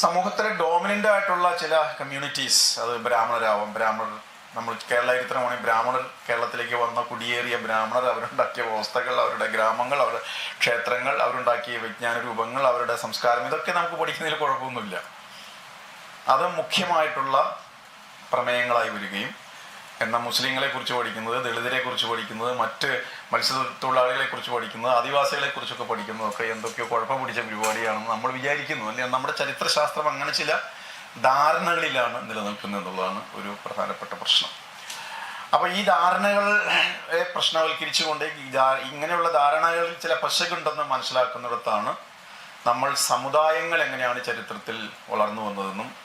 സമൂഹത്തിലെ ഡോമിനന്റ് ആയിട്ടുള്ള ചില കമ്മ്യൂണിറ്റീസ് അത് ബ്രാഹ്മണരാവാം. ബ്രാഹ്മണർ നമ്മൾ കേരള ചരിത്രമാണെങ്കിൽ ബ്രാഹ്മണർ കേരളത്തിലേക്ക് വന്ന കുടിയേറിയ ബ്രാഹ്മണർ അവരുണ്ടാക്കിയ വ്യവസ്ഥകൾ അവരുടെ ഗ്രാമങ്ങൾ അവരുടെ ക്ഷേത്രങ്ങൾ അവരുണ്ടാക്കിയ വിജ്ഞാന രൂപങ്ങൾ അവരുടെ സംസ്കാരം ഇതൊക്കെ നമുക്ക് പഠിക്കുന്നതിൽ കുഴപ്പമൊന്നുമില്ല. അത് മുഖ്യമായിട്ടുള്ള പ്രമേയങ്ങളായി വരികയും എന്നാൽ മുസ്ലിങ്ങളെ കുറിച്ച് പഠിക്കുന്നത് ദളിതരെ കുറിച്ച് പഠിക്കുന്നത് മറ്റ് മത്സ്യത്തൊഴിലാളികളെ കുറിച്ച് പഠിക്കുന്നത് ആദിവാസികളെ കുറിച്ചൊക്കെ പഠിക്കുന്നതൊക്കെ എന്തൊക്കെയോ കുഴപ്പം പിടിച്ച പരിപാടിയാണെന്ന് നമ്മൾ വിചാരിക്കുന്നു. അല്ലെങ്കിൽ നമ്മുടെ ചരിത്രശാസ്ത്രം അങ്ങനെ ചില ധാരണകളിലാണ് നിലനിൽക്കുന്നത് എന്നുള്ളതാണ് ഒരു പ്രധാനപ്പെട്ട പ്രശ്നം. അപ്പൊ ഈ ധാരണകളെ പ്രശ്നവൽക്കരിച്ചുകൊണ്ട് ഇങ്ങനെയുള്ള ധാരണകളിൽ ചില പശകുണ്ടെന്ന് മനസ്സിലാക്കുന്നിടത്താണ് നമ്മൾ സമുദായങ്ങൾ എങ്ങനെയാണ് ചരിത്രത്തിൽ വളർന്നു വന്നതെന്നും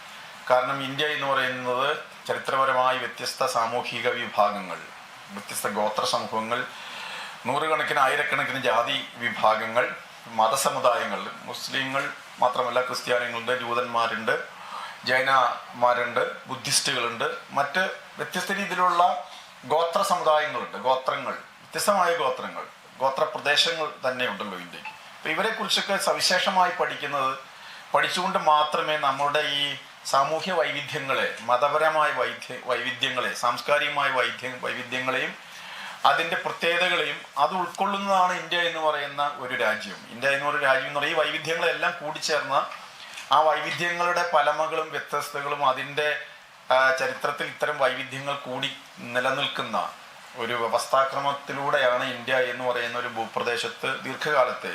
കാരണം ഇന്ത്യ എന്ന് പറയുന്നത് ചരിത്രപരമായി വ്യത്യസ്ത സാമൂഹിക വിഭാഗങ്ങൾ വ്യത്യസ്ത ഗോത്ര സമൂഹങ്ങൾ നൂറുകണക്കിന് ആയിരക്കണക്കിന് ജാതി വിഭാഗങ്ങൾ മതസമുദായങ്ങൾ മുസ്ലിങ്ങൾ മാത്രമല്ല ക്രിസ്ത്യാനികളുണ്ട് ജൂതന്മാരുണ്ട് ജൈനമാരുണ്ട് ബുദ്ധിസ്റ്റുകളുണ്ട് മറ്റ് വ്യത്യസ്ത രീതിയിലുള്ള ഗോത്ര സമുദായങ്ങളുണ്ട് ഗോത്രങ്ങൾ വ്യത്യസ്തമായ ഗോത്രങ്ങൾ ഗോത്ര പ്രദേശങ്ങൾ തന്നെ ഉണ്ടല്ലോ ഇന്ത്യയ്ക്ക് ഇവരെ കുറിച്ചൊക്കെ സവിശേഷമായി പഠിക്കുന്നത് പഠിച്ചുകൊണ്ട് മാത്രമേ നമ്മുടെ ഈ സാമൂഹ്യ വൈവിധ്യങ്ങളെ മതപരമായ വൈദ്യ വൈവിധ്യങ്ങളെ സാംസ്കാരികമായ വൈദ്യ വൈവിധ്യങ്ങളെയും അതിന്റെ പ്രത്യേകതകളെയും അത് ഉൾക്കൊള്ളുന്നതാണ് ഇന്ത്യ എന്ന് പറയുന്ന ഒരു രാജ്യം. ഇന്ത്യ എന്ന് പറയുന്ന രാജ്യം എന്ന് പറയുന്ന ഈ വൈവിധ്യങ്ങളെല്ലാം കൂടിച്ചേർന്ന ആ വൈവിധ്യങ്ങളുടെ പലമകളും വ്യത്യസ്തകളും അതിന്റെ ചരിത്രത്തിൽ ഇത്തരം വൈവിധ്യങ്ങൾ കൂടി നിലനിൽക്കുന്ന ഒരു വ്യവസ്ഥാക്രമത്തിലൂടെയാണ് ഇന്ത്യ എന്ന് പറയുന്ന ഒരു ഭൂപ്രദേശത്ത് ദീർഘകാലത്തെ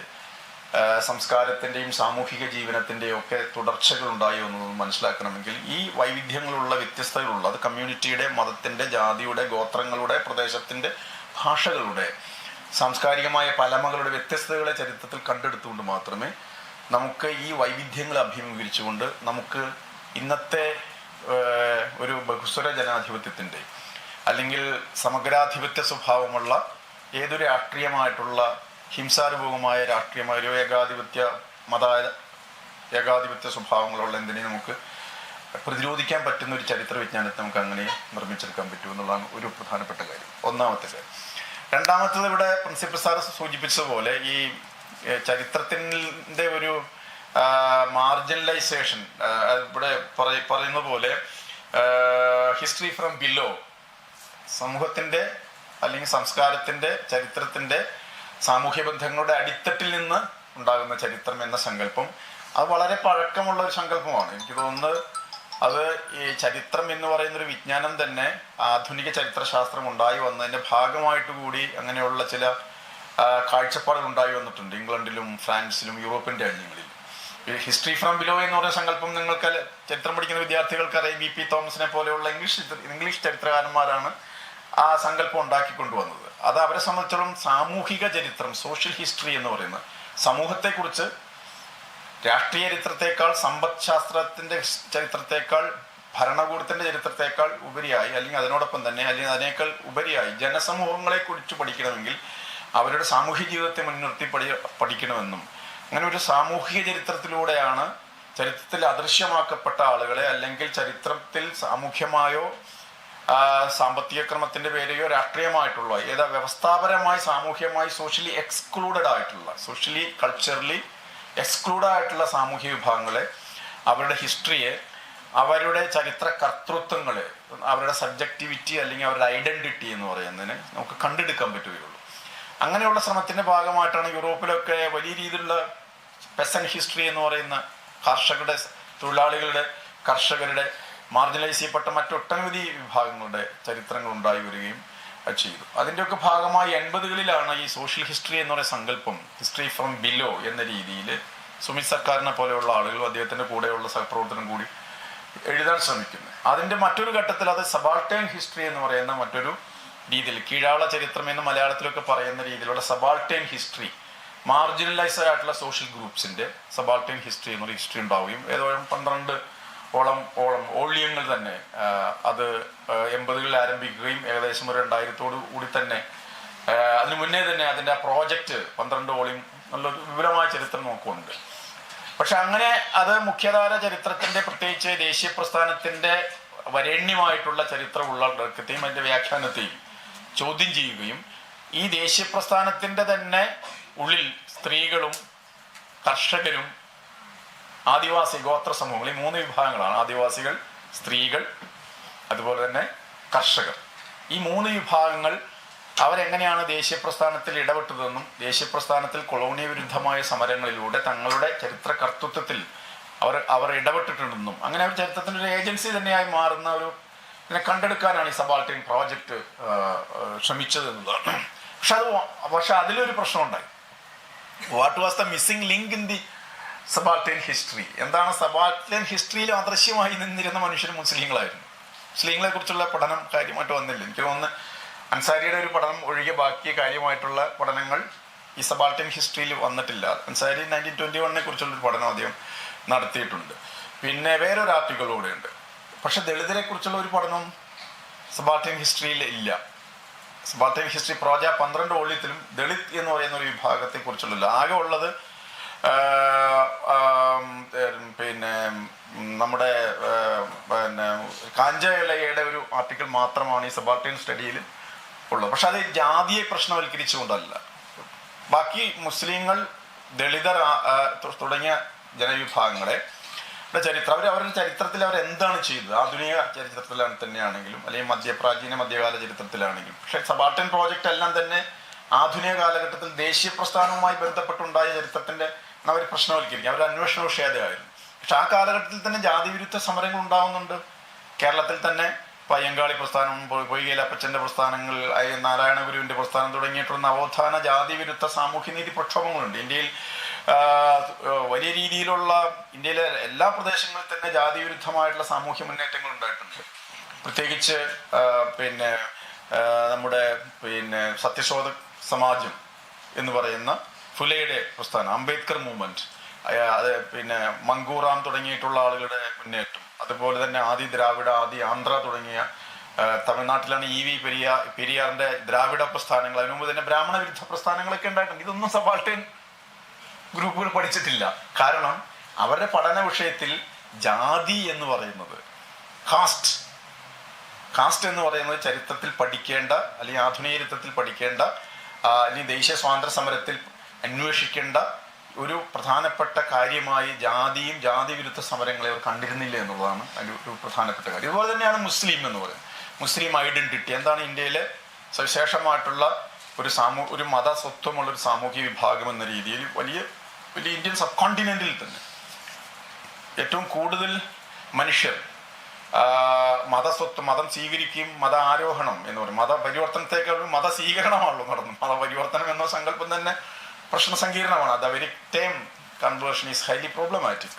ആ, സംസ്കാരത്തിന്റെയും സാമൂഹിക ജീവനത്തിന്റെയും ഒക്കെ തുടർച്ചകൾ ഉണ്ടായി എന്ന് മനസ്സിലാക്കണമെങ്കിൽ ഈ വൈവിധ്യങ്ങളുള്ള വ്യത്യസ്തകളുള്ള അത് കമ്മ്യൂണിറ്റിയുടെ മതത്തിന്റെ ജാതിയുടെ ഗോത്രങ്ങളുടെ പ്രദേശത്തിന്റെ ഭാഷകളുടെ സാംസ്കാരികമായ പലമകളുടെ വ്യത്യസ്തതകളെ ചരിത്രത്തിൽ കണ്ടെടുത്തുകൊണ്ട് മാത്രമേ നമുക്ക് ഈ വൈവിധ്യങ്ങളെ അഭിമുഖീകരിച്ചുകൊണ്ട് നമുക്ക് ഇന്നത്തെ ഒരു ബഹുസ്വര ജനാധിപത്യത്തിന്റെ അല്ലെങ്കിൽ സമഗ്രാധിപത്യ സ്വഭാവമുള്ള ഏതൊരു രാഷ്ട്രീയമായിട്ടുള്ള ഹിംസാരൂപമായ രാഷ്ട്രീയമായ ഒരു ഏകാധിപത്യ മത ഏകാധിപത്യ സ്വഭാവങ്ങളുള്ള എന്തിനെ നമുക്ക് പ്രതിരോധിക്കാൻ പറ്റുന്ന ഒരു ചരിത്ര വിജ്ഞാനത്തെ നമുക്ക് അങ്ങനെ നിർമ്മിച്ചെടുക്കാൻ പറ്റും എന്നുള്ളതാണ് ഒരു പ്രധാനപ്പെട്ട കാര്യം. ഒന്നാമത്തെ കാര്യം. രണ്ടാമത്തത് ഇവിടെ പ്രിൻസിപ്പൽ സാർ സൂചിപ്പിച്ചതുപോലെ ഈ ചരിത്രത്തിന്റെ ഒരു മാർജിനലൈസേഷൻ ഇവിടെ പറയ- പറയുന്ന പോലെ ഹിസ്റ്ററി ഫ്രം ബിലോ സമൂഹത്തിന്റെ അല്ലെങ്കിൽ സംസ്കാരത്തിന്റെ ചരിത്രത്തിന്റെ സാമൂഹ്യ ബന്ധങ്ങളുടെ അടിത്തട്ടിൽ നിന്ന് ഉണ്ടാകുന്ന ചരിത്രം എന്ന സങ്കല്പം അത് വളരെ പഴക്കമുള്ള ഒരു സങ്കല്പമാണ്. എനിക്ക് തോന്നുന്നത് അത് ഈ ചരിത്രം എന്ന് പറയുന്ന ഒരു വിജ്ഞാനം തന്നെ ആധുനിക ചരിത്രശാസ്ത്രം ഉണ്ടായി വന്നതിന്റെ ഭാഗമായിട്ട് കൂടി അങ്ങനെയുള്ള ചില കാഴ്ചപ്പാടുകൾ ഉണ്ടായി വന്നിട്ടുണ്ട്. ഇംഗ്ലണ്ടിലും ഫ്രാൻസിലും യൂറോപ്യൻ രാജ്യങ്ങളിലും. ഹിസ്റ്ററി ഫ്രം ബിലോ എന്ന് പറയുന്ന സങ്കല്പം നിങ്ങൾക്ക് ചരിത്രം പഠിക്കുന്ന വിദ്യാർത്ഥികൾക്ക് അറിയാം. ബി പി തോമസിനെ പോലെയുള്ള ഇംഗ്ലീഷ് ഇംഗ്ലീഷ് ചരിത്രകാരന്മാരാണ് ആ സങ്കല്പം ഉണ്ടാക്കി കൊണ്ടുവന്നത് അത് അവരെ സംബന്ധിച്ചിടത്തോളം സാമൂഹിക ചരിത്രം സോഷ്യൽ ഹിസ്റ്ററി എന്ന് പറയുന്നത്. സമൂഹത്തെക്കുറിച്ച് രാഷ്ട്രീയ ചരിത്രത്തെക്കാൾ സമ്പദ് ശാസ്ത്രത്തിന്റെ ചരിത്രത്തെക്കാൾ ഭരണകൂടത്തിന്റെ ചരിത്രത്തെക്കാൾ ഉപരിയായി അല്ലെങ്കിൽ അതിനോടൊപ്പം തന്നെ അല്ലെങ്കിൽ അതിനേക്കാൾ ഉപരിയായി ജനസമൂഹങ്ങളെ കുറിച്ച് പഠിക്കണമെങ്കിൽ അവരുടെ സാമൂഹ്യ ജീവിതത്തെ മുൻനിർത്തി പഠി പഠിക്കണമെന്നും അങ്ങനെ ഒരു സാമൂഹിക ചരിത്രത്തിലൂടെയാണ് ചരിത്രത്തിൽ അദൃശ്യമാക്കപ്പെട്ട ആളുകളെ അല്ലെങ്കിൽ ചരിത്രത്തിൽ സാമൂഹ്യമായോ സാമ്പത്തിക ക്രമത്തിന്റെ പേരെയോ രാഷ്ട്രീയമായിട്ടുള്ള ഏതാ വ്യവസ്ഥാപരമായി സാമൂഹ്യമായി സോഷ്യലി എക്സ്ക്ലൂഡഡ് ആയിട്ടുള്ള സോഷ്യലി കൾച്ചറലി എക്സ്ക്ലൂഡ് ആയിട്ടുള്ള സാമൂഹ്യ വിഭാഗങ്ങളെ അവരുടെ ഹിസ്റ്ററിയെ അവരുടെ ചരിത്ര കർത്തൃത്വങ്ങളെ അവരുടെ സബ്ജക്ടിവിറ്റി അല്ലെങ്കിൽ അവരുടെ ഐഡന്റിറ്റി എന്ന് പറയുന്നതിന് നമുക്ക് കണ്ടെടുക്കാൻ പറ്റുകയുള്ളൂ. അങ്ങനെയുള്ള ശ്രമത്തിന്റെ ഭാഗമായിട്ടാണ് യൂറോപ്പിലൊക്കെ വലിയ രീതിയിലുള്ള പെസൻ ഹിസ്റ്ററി എന്ന് പറയുന്ന കർഷകരുടെ തൊഴിലാളികളുടെ കർഷകരുടെ മാർജിനലൈസ് ചെയ്യപ്പെട്ട മറ്റൊട്ടനവധി വിഭാഗങ്ങളുടെ ചരിത്രങ്ങൾ ഉണ്ടായി വരികയും ചെയ്തു. അതിന്റെയൊക്കെ ഭാഗമായി എൺപതുകളിലാണ് ഈ സോഷ്യൽ ഹിസ്റ്ററി എന്ന് പറയുന്ന സങ്കല്പം ഹിസ്റ്ററി ഫ്രം ബിലോ എന്ന രീതിയിൽ സുമിത് സർക്കാരിനെ പോലെയുള്ള ആളുകളും അദ്ദേഹത്തിന്റെ കൂടെയുള്ള സഹപ്രവർത്തനം കൂടി എഴുതാൻ ശ്രമിക്കുന്നത് അതിന്റെ മറ്റൊരു ഘട്ടത്തിൽ അത് സബാൾട്ടേൺ ഹിസ്റ്ററി എന്ന് പറയുന്ന മറ്റൊരു രീതിയിൽ കീഴാള ചരിത്രം എന്ന് മലയാളത്തിലൊക്കെ പറയുന്ന രീതിയിലുള്ള സബാൾട്ടേൺ ഹിസ്റ്ററി മാർജിനലൈസ്ഡ് ആയിട്ടുള്ള സോഷ്യൽ ഗ്രൂപ്പ്സിന്റെ സബാൾട്ടേൺ ഹിസ്റ്ററി എന്നൊരു ഹിസ്റ്ററി ഉണ്ടാവുകയും ഏതോ പന്ത്രണ്ട് ഓളം ഓളം ഓള്യങ്ങൾ തന്നെ. അത് എൺപതുകളിൽ ആരംഭിക്കുകയും ഏകദേശം ഒരു രണ്ടായിരത്തോട് കൂടി തന്നെ. അതിന് മുന്നേ തന്നെ അതിന്റെ ആ പ്രോജക്റ്റ് പന്ത്രണ്ട് ഓളിയും നല്ലൊരു വിപുലമായ ചരിത്രം നോക്കുന്നുണ്ട് പക്ഷെ അങ്ങനെ അത് മുഖ്യധാര ചരിത്രത്തിന്റെ പ്രത്യേകിച്ച് ദേശീയ പ്രസ്ഥാനത്തിന്റെ വരേണ്യമായിട്ടുള്ള ചരിത്ര ഉള്ളടക്കത്തെയും അതിന്റെ വ്യാഖ്യാനത്തെയും ചോദ്യം ചെയ്യുകയും ഈ ദേശീയ പ്രസ്ഥാനത്തിന്റെ തന്നെ ഉള്ളിൽ സ്ത്രീകളും കർഷകരും ആദിവാസി ഗോത്ര സമൂഹങ്ങൾ ഈ മൂന്ന് വിഭാഗങ്ങളാണ്. ആദിവാസികൾ സ്ത്രീകൾ അതുപോലെ തന്നെ കർഷകർ. ഈ മൂന്ന് വിഭാഗങ്ങൾ അവരെങ്ങനെയാണ് ദേശീയ പ്രസ്ഥാനത്തിൽ ഇടപെട്ടതെന്നും ദേശീയ പ്രസ്ഥാനത്തിൽ കൊളോണിയ വിരുദ്ധമായ സമരങ്ങളിലൂടെ തങ്ങളുടെ ചരിത്ര കർത്തൃത്വത്തിൽ അവർ അവർ ഇടപെട്ടിട്ടുണ്ടെന്നും അങ്ങനെ അവർ ചരിത്രത്തിന്റെ ഒരു ഏജൻസി തന്നെയായി മാറുന്ന ഒരു ഇതിനെ കണ്ടെടുക്കാനാണ് ഈ സബാൾട്ടൈൻ പ്രോജക്റ്റ് ശ്രമിച്ചത് എന്നുള്ളതാണ് പക്ഷെ അത് പക്ഷെ അതിലൊരു പ്രശ്നമുണ്ടായി. What was the missing link in the subaltern history. എന്താണ് സബാൾട്ടൈൻ ഹിസ്റ്ററിയിൽ അദൃശ്യമായി നിന്നിരുന്ന മനുഷ്യർ മുസ്ലിങ്ങളായിരുന്നു. മുസ്ലിങ്ങളെ കുറിച്ചുള്ള പഠനം കാര്യമായിട്ട് വന്നില്ല. എനിക്ക് തോന്നുന്നു അൻസാരിയുടെ ഒരു പഠനം ഒഴികെ ബാക്കി കാര്യമായിട്ടുള്ള പഠനങ്ങൾ ഈ സബാൾട്ടൈൻ ഹിസ്റ്ററിയിൽ വന്നിട്ടില്ല. അൻസാരി നയന്റീൻ ട്വന്റി വണ്ണിനെ കുറിച്ചുള്ള ഒരു പഠനം അദ്ദേഹം നടത്തിയിട്ടുണ്ട്. പിന്നെ വേറൊരു ആർട്ടിക്കിൾ ഉണ്ട്. പക്ഷെ ദളിതരെ കുറിച്ചുള്ള ഒരു പഠനം സബാൾട്ടൈൻ ഹിസ്റ്ററിയിൽ ഇല്ല. സബാൾട്ടൈൻ ഹിസ്റ്ററി പ്രോജ പന്ത്രണ്ട് വോള്യത്തിലും ദളിത് എന്ന് പറയുന്ന ഒരു വിഭാഗത്തെ കുറിച്ചുള്ള ആകെ ഉള്ളത് പിന്നെ നമ്മുടെ പിന്നെ കാഞ്ചയിലയുടെ ഒരു ആർട്ടിക്കിൾ മാത്രമാണ് ഈ സബാർട്ടിയൻ സ്റ്റഡിയിൽ ഉള്ളത്. പക്ഷെ അത് ജാതിയെ പ്രശ്നവൽക്കരിച്ചുകൊണ്ടല്ല. ബാക്കി മുസ്ലിങ്ങൾ ദളിതർ തുടങ്ങിയ ജനവിഭാഗങ്ങളെ ചരിത്രം അവർ അവരുടെ ചരിത്രത്തിൽ അവർ എന്താണ് ചെയ്തത്? ആധുനിക ചരിത്രത്തിലാണ് തന്നെയാണെങ്കിലും അല്ലെങ്കിൽ മധ്യപ്രാചീന മധ്യകാല ചരിത്രത്തിലാണെങ്കിലും. പക്ഷെ സബാർട്ടൻ പ്രോജക്റ്റ് എല്ലാം തന്നെ ആധുനിക കാലഘട്ടത്തിൽ ദേശീയ പ്രസ്ഥാനവുമായി ബന്ധപ്പെട്ടുണ്ടായ ചരിത്രത്തിന്റെ അവർ പ്രശ്നവൽക്കരിക്കും അവർ അന്വേഷണ വിഷയതയായിരുന്നു പക്ഷെ ആ കാലഘട്ടത്തിൽ തന്നെ ജാതി വിരുദ്ധ സമരങ്ങൾ ഉണ്ടാവുന്നുണ്ട്. കേരളത്തിൽ തന്നെ പയ്യങ്കാളി പ്രസ്ഥാനം പൊ- പൊയ്കയിൽ അപ്പച്ചന്റെ പ്രസ്ഥാനങ്ങൾ നാരായണ ഗുരുവിന്റെ പ്രസ്ഥാനം തുടങ്ങിയിട്ടുള്ള നവോത്ഥാന ജാതി വിരുദ്ധ സാമൂഹ്യനീതി പ്രക്ഷോഭങ്ങളുണ്ട്. ഇന്ത്യയിൽ വലിയ രീതിയിലുള്ള ഇന്ത്യയിലെ എല്ലാ പ്രദേശങ്ങളിൽ തന്നെ ജാതി വിരുദ്ധമായിട്ടുള്ള സാമൂഹ്യ മുന്നേറ്റങ്ങൾ ഉണ്ടായിട്ടുണ്ട്. പ്രത്യേകിച്ച് പിന്നെ നമ്മുടെ പിന്നെ സത്യശോധ സമാജം എന്ന് പറയുന്ന ഫുലയുടെ പ്രസ്ഥാനം അംബേദ്കർ മൂവ്മെന്റ്. അത് പിന്നെ മങ്കൂറാം തുടങ്ങിയിട്ടുള്ള ആളുകളുടെ മുന്നേറ്റം. അതുപോലെ തന്നെ ആദി ദ്രാവിഡ ആദി ആന്ധ്ര തുടങ്ങിയ തമിഴ്നാട്ടിലാണ് ഇ വി പെരിയാർ പെരിയാറിന്റെ ദ്രാവിഡ പ്രസ്ഥാനങ്ങൾ. അതിനു മുമ്പ് തന്നെ ബ്രാഹ്മണ വിരുദ്ധ പ്രസ്ഥാനങ്ങളൊക്കെ ഉണ്ടായിട്ടുണ്ട്. ഇതൊന്നും സബാൾട്ടേൻ ഗ്രൂപ്പുകൾ പഠിച്ചിട്ടില്ല. കാരണം അവരുടെ പഠന വിഷയത്തിൽ ജാതി എന്ന് പറയുന്നത് കാസ്റ്റ് കാസ്റ്റ് എന്ന് പറയുന്നത് ചരിത്രത്തിൽ പഠിക്കേണ്ട അല്ലെങ്കിൽ ആധുനിക ചരിത്രത്തിൽ പഠിക്കേണ്ട അല്ലെങ്കിൽ ദേശീയ സ്വാതന്ത്ര്യ സമരത്തിൽ അന്വേഷിക്കേണ്ട ഒരു പ്രധാനപ്പെട്ട കാര്യമായി ജാതിയും ജാതി വിരുദ്ധ സമരങ്ങളെ അവർ കണ്ടിരുന്നില്ല എന്നുള്ളതാണ് അതിന്റെ ഒരു പ്രധാനപ്പെട്ട കാര്യം. ഇതുപോലെ തന്നെയാണ് മുസ്ലിം എന്ന് പറയുന്നത്. മുസ്ലിം ഐഡന്റിറ്റി എന്താണ് ഇന്ത്യയിലെ സവിശേഷമായിട്ടുള്ള ഒരു സാമൂ ഒരു മത സ്വത്വമുള്ള ഒരു സാമൂഹിക വിഭാഗം എന്ന രീതിയിൽ വലിയ വലിയ ഇന്ത്യൻ സബ് കോണ്ടിനെന്റിൽ തന്നെ ഏറ്റവും കൂടുതൽ മനുഷ്യർ മതസ്വത്വം മതം സ്വീകരിക്കുകയും മത ആരോഹണം എന്ന് പറയും. മത പരിവർത്തനത്തേക്കാൾ മത സ്വീകരണമാണല്ലോ നടന്നു മതപരിവർത്തനം എന്ന സങ്കല്പം തന്നെ പ്രശ്ന സങ്കീർണമാണ്. The very term conversion is highly problematic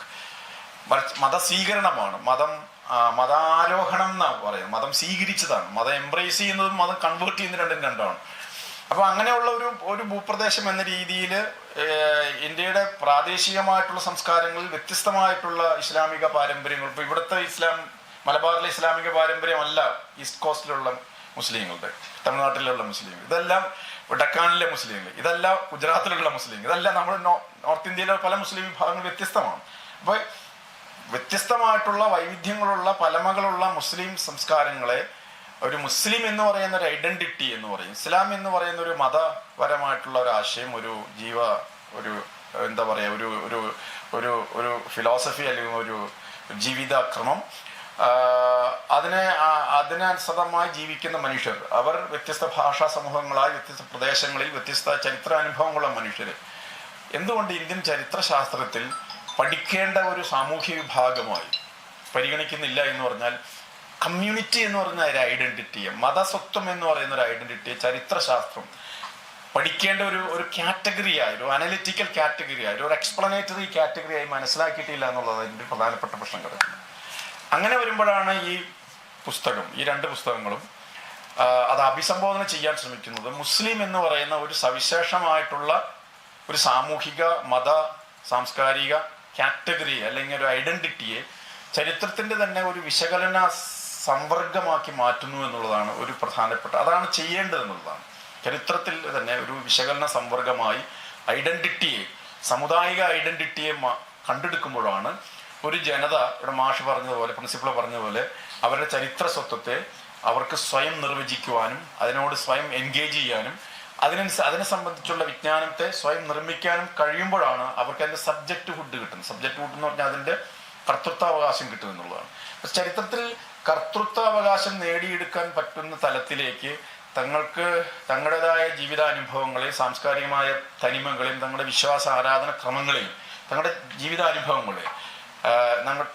മതം ആ, മതാരോഹണം എന്നാണ് പറയുന്നത്. മതം സ്വീകരിച്ചതാണ്. മതം എംബ്രേസ് ചെയ്യുന്നതും മതം കൺവേർട്ട് ചെയ്യുന്ന രണ്ടും രണ്ടാണ്. അപ്പൊ അങ്ങനെയുള്ള ഒരു ഒരു ഭൂപ്രദേശം എന്ന രീതിയിൽ ഇന്ത്യയുടെ പ്രാദേശികമായിട്ടുള്ള സംസ്കാരങ്ങളിൽ വ്യത്യസ്തമായിട്ടുള്ള ഇസ്ലാമിക പാരമ്പര്യങ്ങൾ. ഇപ്പൊ ഇവിടുത്തെ ഇസ്ലാം മലബാറിലെ ഇസ്ലാമിക പാരമ്പര്യമല്ല ഈസ്റ്റ് കോസ്റ്റിലുള്ള മുസ്ലിങ്ങളുടെ തമിഴ്നാട്ടിലുള്ള മുസ്ലിം. ഇതെല്ലാം ഡക്കാനിലെ മുസ്ലിങ്ങൾ. ഇതല്ല ഗുജറാത്തിലുള്ള മുസ്ലിങ്ങൾ. ഇതല്ല നമ്മൾ നോർത്ത് ഇന്ത്യയിലെ പല മുസ്ലിം വിഭാഗങ്ങൾ വ്യത്യസ്തമാണ്. അപ്പൊ വ്യത്യസ്തമായിട്ടുള്ള വൈവിധ്യങ്ങളുള്ള പലമകളുള്ള മുസ്ലിം സംസ്കാരങ്ങളെ ഒരു മുസ്ലിം എന്ന് പറയുന്ന ഒരു ഐഡന്റിറ്റി എന്ന് പറയും. ഇസ്ലാം എന്ന് പറയുന്ന ഒരു മതപരമായിട്ടുള്ള ഒരു ആശയം ഒരു ജീവ ഒരു എന്താ പറയുക ഒരു ഒരു ഒരു ഫിലോസഫി അല്ലെങ്കിൽ ഒരു ജീവിതക്രമം അതിനെ അതിനനുസൃതമായി ജീവിക്കുന്ന മനുഷ്യർ. അവർ വ്യത്യസ്ത ഭാഷാ സമൂഹങ്ങളായി വ്യത്യസ്ത പ്രദേശങ്ങളിൽ വ്യത്യസ്ത ചരിത്ര അനുഭവങ്ങളുള്ള മനുഷ്യർ. എന്തുകൊണ്ട് ഇന്ത്യൻ ചരിത്രശാസ്ത്രത്തിൽ പഠിക്കേണ്ട ഒരു സാമൂഹ്യ വിഭാഗമായി പരിഗണിക്കുന്നില്ല എന്ന് പറഞ്ഞാൽ കമ്മ്യൂണിറ്റി എന്ന് പറയുന്ന ഒരു ഐഡന്റിറ്റിയെ മതസ്വത്വം എന്ന് പറയുന്ന ഒരു ഐഡന്റിറ്റിയെ ചരിത്രശാസ്ത്രം പഠിക്കേണ്ട ഒരു ഒരു കാറ്റഗറിയായി ഒരു അനലിറ്റിക്കൽ കാറ്റഗറിയായി ഒരു എക്സ്പ്ലനേറ്ററി കാറ്റഗറിയായി മനസ്സിലാക്കിയിട്ടില്ല എന്നുള്ളത് അതിന്റെ പ്രധാനപ്പെട്ട പ്രശ്നം കിടക്കുന്നത് അങ്ങനെ വരുമ്പോഴാണ് ഈ പുസ്തകം ഈ രണ്ട് പുസ്തകങ്ങളും അത് അഭിസംബോധന ചെയ്യാൻ ശ്രമിക്കുന്നത്. മുസ്ലിം എന്ന് പറയുന്ന ഒരു സവിശേഷമായിട്ടുള്ള ഒരു സാമൂഹിക മത സാംസ്കാരിക കാറ്റഗറി അല്ലെങ്കിൽ ഒരു ഐഡന്റിറ്റിയെ ചരിത്രത്തിന്റെ തന്നെ ഒരു വിശകലന സംവർഗമാക്കി മാറ്റുന്നു എന്നുള്ളതാണ് ഒരു പ്രധാനപ്പെട്ട അതാണ് ചെയ്യേണ്ടത് എന്നുള്ളതാണ്. ചരിത്രത്തിൽ തന്നെ ഒരു വിശകലന സംവർഗമായി ഐഡന്റിറ്റിയെ സമുദായിക ഐഡന്റിറ്റിയെ കണ്ടെടുക്കുമ്പോഴാണ് ഒരു ജനത ഇവിടെ മാഷ് പറഞ്ഞതുപോലെ പ്രിൻസിപ്പൾ പറഞ്ഞതുപോലെ അവരുടെ ചരിത്ര സ്വത്വത്തെ അവർക്ക് സ്വയം നിർവചിക്കുവാനും അതിനോട് സ്വയം എൻഗേജ് ചെയ്യാനും അതിനനുസ അതിനെ സംബന്ധിച്ചുള്ള വിജ്ഞാനത്തെ സ്വയം നിർമ്മിക്കാനും കഴിയുമ്പോഴാണ് അവർക്ക് അതിന്റെ സബ്ജക്റ്റ് ഹുഡ് കിട്ടുന്നത്. സബ്ജക്റ്റ് ഹുഡ് എന്ന് പറഞ്ഞാൽ അതിന്റെ കർത്തൃത്വാവകാശം കിട്ടും എന്നുള്ളതാണ്. ചരിത്രത്തിൽ കർത്തൃത്വാവകാശം നേടിയെടുക്കാൻ പറ്റുന്ന തലത്തിലേക്ക് തങ്ങൾക്ക് തങ്ങളുടേതായ ജീവിതാനുഭവങ്ങളെയും സാംസ്കാരികമായ തനിമകളെയും തങ്ങളുടെ വിശ്വാസ ആരാധന ക്രമങ്ങളെയും തങ്ങളുടെ ജീവിതാനുഭവങ്ങളെ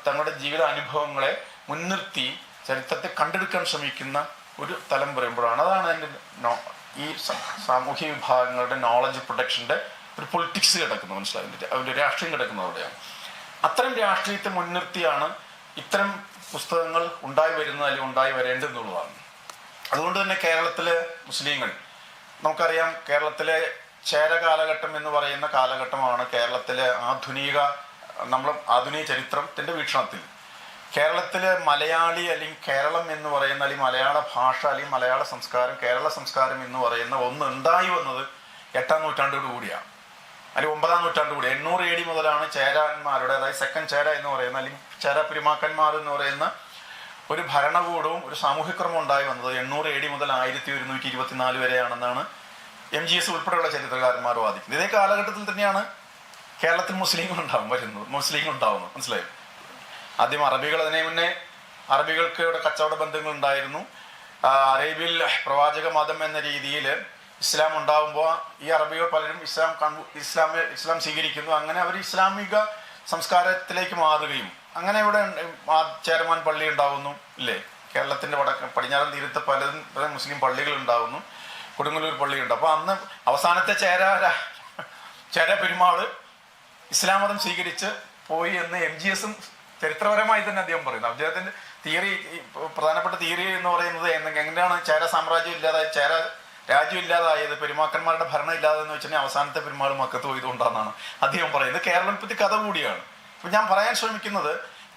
തങ്ങളുടെ ജീവിതാനുഭവങ്ങളെ മുൻനിർത്തി ചരിത്രത്തെ കണ്ടെടുക്കാൻ ശ്രമിക്കുന്ന ഒരു തലം പറയുമ്പോഴാണ് അതാണ് എന്റെ ഈ സാമൂഹ്യ വിഭാഗങ്ങളുടെ നോളജ് പ്രൊട്ടക്ഷന്റെ ഒരു പൊളിറ്റിക്സ് കിടക്കുന്നത്. മനസ്സിലാകുന്നത് അതിന്റെ രാഷ്ട്രീയം കിടക്കുന്നത് അവിടെയാണ്. അത്തരം രാഷ്ട്രീയത്തെ മുൻനിർത്തിയാണ് ഇത്തരം പുസ്തകങ്ങൾ ഉണ്ടായി വരുന്നത് അല്ലെങ്കിൽ ഉണ്ടായി വരേണ്ടതെന്നുള്ളതാണ്. അതുകൊണ്ട് തന്നെ കേരളത്തിലെ മുസ്ലിങ്ങൾ നമുക്കറിയാം കേരളത്തിലെ ചേര കാലഘട്ടം എന്ന് പറയുന്ന കാലഘട്ടമാണ് കേരളത്തിലെ ആധുനിക നമ്മൾ ആധുനിക ചരിത്രത്തിന്റെ വീക്ഷണത്തിൽ. കേരളത്തിലെ മലയാളി അല്ലെങ്കിൽ കേരളം എന്ന് പറയുന്ന അല്ലെങ്കിൽ മലയാള ഭാഷ അല്ലെങ്കിൽ മലയാള സംസ്കാരം കേരള സംസ്കാരം എന്ന് പറയുന്ന ഒന്ന് ഉണ്ടായി വന്നത് എട്ടാം നൂറ്റാണ്ടോട് കൂടിയാണ്. അല്ലെങ്കിൽ ഒമ്പതാം നൂറ്റാണ്ട് കൂടി. എണ്ണൂറ് എ ഡി മുതലാണ് ചേരാന്മാരുടെ അതായത് സെക്കൻഡ് ചേര എന്ന് പറയുന്ന അല്ലെങ്കിൽ ചേര പെരുമാക്കന്മാർ എന്ന് പറയുന്ന ഒരു ഭരണകൂടവും ഒരു സാമൂഹ്യക്രമം ഉണ്ടായി വന്നത് എണ്ണൂറ് എ ഡി മുതൽ ആയിരത്തി ഒരുന്നൂറ്റി ഇരുപത്തിനാല് വരെയാണെന്നാണ് എം ജി എസ് ഉൾപ്പെടെയുള്ള ചരിത്രകാരന്മാർ വാദിക്കുന്നത്. ഇതേ കാലഘട്ടത്തിൽ തന്നെയാണ് കേരളത്തിൽ മുസ്ലിങ്ങൾ ഉണ്ടാവും വരുന്നു. മുസ്ലിങ്ങൾ ഉണ്ടാവുന്നു മനസ്സിലായോ? ആദ്യം അറബികൾ അതിനെ മുന്നേ അറബികൾക്ക് ഇവിടെ കച്ചവട ബന്ധങ്ങൾ ഉണ്ടായിരുന്നു അറേബ്യയിൽ പ്രവാചക മതം എന്ന രീതിയിൽ ഇസ്ലാം ഉണ്ടാവുമ്പോൾ ഈ അറബികൾ പലരും ഇസ്ലാം കണ്ടു ഇസ്ലാം ഇസ്ലാം സ്വീകരിക്കുന്നു. അങ്ങനെ അവർ ഇസ്ലാമിക സംസ്കാരത്തിലേക്ക് മാറുകയും അങ്ങനെ ഇവിടെ. ചേരമാൻ പള്ളി ഉണ്ടാവുന്നു ഇല്ലേ? കേരളത്തിന്റെ വടക്ക് പടിഞ്ഞാറൻ തീരത്ത് പലതും പല മുസ്ലിം പള്ളികൾ ഉണ്ടാവുന്നു. കൊടുങ്ങല്ലൂർ പള്ളിയുണ്ട്. അപ്പൊ അന്ന് അവസാനത്തെ ചേര ചേര പെരുമാൾ ഇസ്ലാം മതം സ്വീകരിച്ച് പോയി എന്ന് എം ജി എസും ചരിത്രപരമായി തന്നെ അദ്ദേഹം പറയുന്നു. അദ്ദേഹത്തിന്റെ തിയറി പ്രധാനപ്പെട്ട തിയറി എന്ന് പറയുന്നത് എങ്ങനെയാണ് ചേര സാമ്രാജ്യം ഇല്ലാതായത് ചേര രാജ്യം ഇല്ലാതായത് പെരുമാക്കന്മാരുടെ ഭരണം ഇല്ലാതെന്ന് വെച്ചിട്ടുണ്ടെങ്കിൽ അവസാനത്തെ പെരുമാൾ മക്കത്ത് പോയതുകൊണ്ടാണെന്നാണ് അദ്ദേഹം പറയുന്നത്. കേരളം ഇപ്പത്തി കഥ കൂടിയാണ്. അപ്പൊ ഞാൻ പറയാൻ ശ്രമിക്കുന്നത്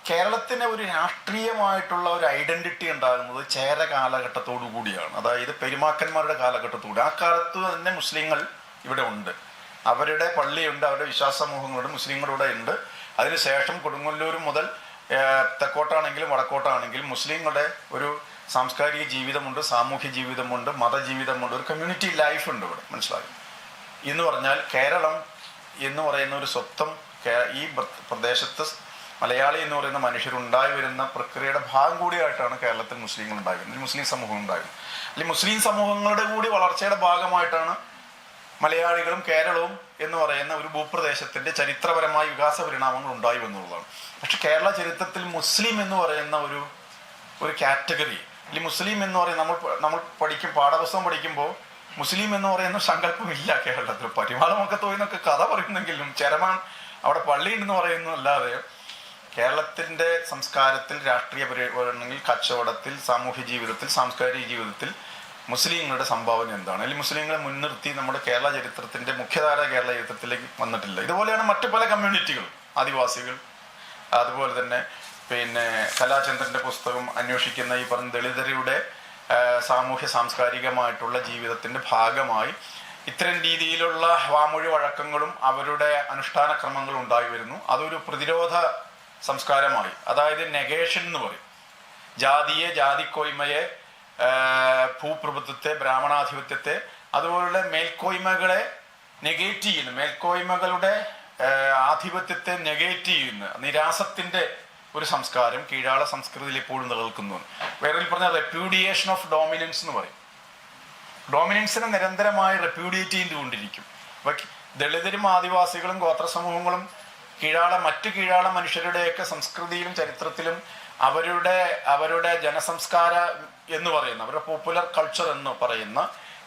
കേരളത്തിന് ഒരു രാഷ്ട്രീയമായിട്ടുള്ള ഒരു ഐഡന്റിറ്റി ഉണ്ടാകുന്നത് ചേര കാലഘട്ടത്തോടു കൂടിയാണ്. അതായത് പെരുമാക്കന്മാരുടെ കാലഘട്ടത്തോടെ. ആ കാലത്ത് തന്നെ മുസ്ലിങ്ങൾ ഇവിടെ ഉണ്ട്. അവരുടെ പള്ളിയുണ്ട് അവരുടെ വിശ്വാസ സമൂഹങ്ങളുണ്ട് മുസ്ലിങ്ങളുടെ ഉണ്ട് അതിനുശേഷം കൊടുങ്ങല്ലൂർ മുതൽ തെക്കോട്ടാണെങ്കിലും വടക്കോട്ടാണെങ്കിലും മുസ്ലിങ്ങളുടെ ഒരു സാംസ്കാരിക ജീവിതമുണ്ട് സാമൂഹ്യ ജീവിതമുണ്ട് മതജീവിതമുണ്ട് ഒരു കമ്മ്യൂണിറ്റി ലൈഫ് ഉണ്ട് ഇവിടെ മനസ്സിലായി എന്ന് പറഞ്ഞാൽ കേരളം എന്ന് പറയുന്ന ഒരു സ്വത്വം ഈ പ്ര- പ്രദേശത്ത് മലയാളി എന്ന് പറയുന്ന മനുഷ്യരുണ്ടായി വരുന്ന പ്രക്രിയയുടെ ഭാഗം കൂടിയായിട്ടാണ് കേരളത്തിൽ മുസ്ലിങ്ങൾ ഉണ്ടായിരുന്നത് മുസ്ലിം സമൂഹം ഉണ്ടായി വരുന്നത്. അല്ലെങ്കിൽ മുസ്ലിം സമൂഹങ്ങളുടെ കൂടി വളർച്ചയുടെ ഭാഗമായിട്ടാണ് മലയാളികളും കേരളവും എന്ന് പറയുന്ന ഒരു ഭൂപ്രദേശത്തിന്റെ ചരിത്രപരമായ വികാസ പരിണാമങ്ങൾ ഉണ്ടായി എന്നുള്ളതാണ്. പക്ഷെ കേരള ചരിത്രത്തിൽ മുസ്ലിം എന്ന് പറയുന്ന ഒരു ഒരു കാറ്റഗറി അല്ലെങ്കിൽ മുസ്ലിം എന്ന് പറയുന്ന നമ്മൾ നമ്മൾ പഠിക്കും പാഠപുസ്തകം പഠിക്കുമ്പോൾ മുസ്ലിം എന്ന് പറയുന്ന സങ്കല്പമില്ല കേരളത്തിൽ. പരിമാളമൊക്കെ തോന്നുന്നൊക്കെ കഥ പറയുന്നെങ്കിലും ചരമാൻ അവിടെ പള്ളിയുണ്ടെന്ന് പറയുന്നതല്ലാതെ കേരളത്തിന്റെ സംസ്കാരത്തിൽ രാഷ്ട്രീയ പരിപാടികളിൽ കച്ചവടത്തിൽ സാമൂഹ്യ ജീവിതത്തിൽ സാംസ്കാരിക ജീവിതത്തിൽ മുസ്ലിങ്ങളുടെ സംഭാവന എന്താണ്? അല്ലെങ്കിൽ മുസ്ലിങ്ങളെ മുൻനിർത്തി നമ്മുടെ കേരള ചരിത്രത്തിന്റെ മുഖ്യധാര കേരള ചരിത്രത്തിലേക്ക് വന്നിട്ടില്ല. ഇതുപോലെയാണ് മറ്റു പല കമ്മ്യൂണിറ്റികളും ആദിവാസികൾ അതുപോലെ തന്നെ പിന്നെ കലാചന്ദ്രന്റെ പുസ്തകം അന്വേഷിക്കുന്ന ഈ പറഞ്ഞ ദളിതരുടെ സാമൂഹ്യ സാംസ്കാരികമായിട്ടുള്ള ജീവിതത്തിന്റെ ഭാഗമായി ഇത്തരം രീതിയിലുള്ള വാമൊഴി വഴക്കങ്ങളും അവരുടെ അനുഷ്ഠാന ക്രമങ്ങളും ഉണ്ടായി വരുന്നു. അതൊരു പ്രതിരോധ സംസ്കാരമായി. അതായത് നെഗേഷൻ എന്ന് പറയും. ജാതിയെ ജാതിക്കോയ്മയെ ഭൂപ്രഭുത്വത്തെ ബ്രാഹ്മണാധിപത്യത്തെ അതുപോലുള്ള മേൽക്കോയ്മകളെ നെഗേറ്റ് ചെയ്യുന്നു. മേൽക്കോയ്മകളുടെ ആധിപത്യത്തെ നെഗേറ്റ് ചെയ്യുന്നു. നിരാസത്തിന്റെ ഒരു സംസ്കാരം കീഴാള സംസ്കൃതിയിൽ എപ്പോഴും നിലനിൽക്കുന്നു. വേറെ പറഞ്ഞ റെപ്യൂഡിയേഷൻ ഓഫ് ഡോമിനൻസ് എന്ന് പറയും. ഡോമിനൻസിനെ നിരന്തരമായി റെപ്യൂഡിയേറ്റ് ചെയ്തുകൊണ്ടിരിക്കും. ദളിതരും ആദിവാസികളും ഗോത്ര സമൂഹങ്ങളും കീഴാള മറ്റു കീഴാള മനുഷ്യരുടെയൊക്കെ സംസ്കൃതിയിലും ചരിത്രത്തിലും അവരുടെ അവരുടെ ജനസംസ്കാര എന്ന് പറയുന്ന അവരുടെ പോപ്പുലർ കൾച്ചർ എന്ന് പറയുന്ന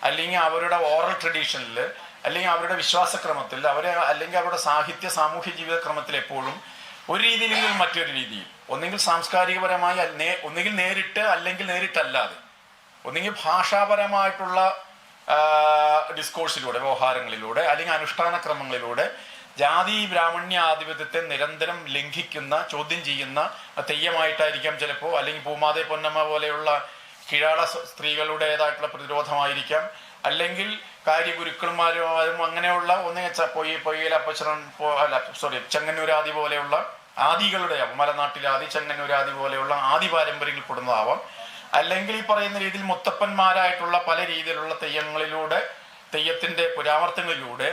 അല്ലെങ്കിൽ അവരുടെ ഓറൽ ട്രഡീഷനിൽ അല്ലെങ്കിൽ അവരുടെ വിശ്വാസക്രമത്തിൽ അവരെ അല്ലെങ്കിൽ അവരുടെ സാഹിത്യ സാമൂഹ്യ ജീവിത ക്രമത്തിൽ എപ്പോഴും ഒരു രീതിയിലെങ്കിൽ മറ്റൊരു രീതിയിൽ. ഒന്നെങ്കിൽ സാംസ്കാരികപരമായി ഒന്നെങ്കിൽ നേരിട്ട് അല്ലെങ്കിൽ നേരിട്ടല്ലാതെ. ഒന്നെങ്കിൽ ഭാഷാപരമായിട്ടുള്ള ഡിസ്കോഴ്സിലൂടെ വ്യവഹാരങ്ങളിലൂടെ അല്ലെങ്കിൽ അനുഷ്ഠാന ക്രമങ്ങളിലൂടെ ജാതി ബ്രാഹ്മണ്യ ആധിപത്യത്തെ നിരന്തരം ലംഘിക്കുന്ന ചോദ്യം ചെയ്യുന്ന തെയ്യമായിട്ടായിരിക്കാം ചിലപ്പോൾ അല്ലെങ്കിൽ പൂമാതെ പൊന്നമ്മ പോലെയുള്ള കീഴാള സ്ത്രീകളുടേതായിട്ടുള്ള പ്രതിരോധമായിരിക്കാം. അല്ലെങ്കിൽ കാര്യഗുരുക്കന്മാരും അങ്ങനെയുള്ള ഒന്നേ പൊയ്യ പൊയ്യൽ അപ്പച്ചറൻ അല്ല സോറി ചെങ്ങന്നൂരാദി പോലെയുള്ള ആദികളുടെ മലനാട്ടിലെ ആദി ചെങ്ങന്നൂരാദി പോലെയുള്ള ആദി പാരമ്പര്യങ്ങളിൽ പെടുന്നതാവാം അല്ലെങ്കിൽ ഈ പറയുന്ന രീതിയിൽ മുത്തപ്പന്മാരായിട്ടുള്ള പല രീതിയിലുള്ള തെയ്യങ്ങളിലൂടെ തെയ്യത്തിന്റെ പുരാവർത്തനങ്ങളിലൂടെ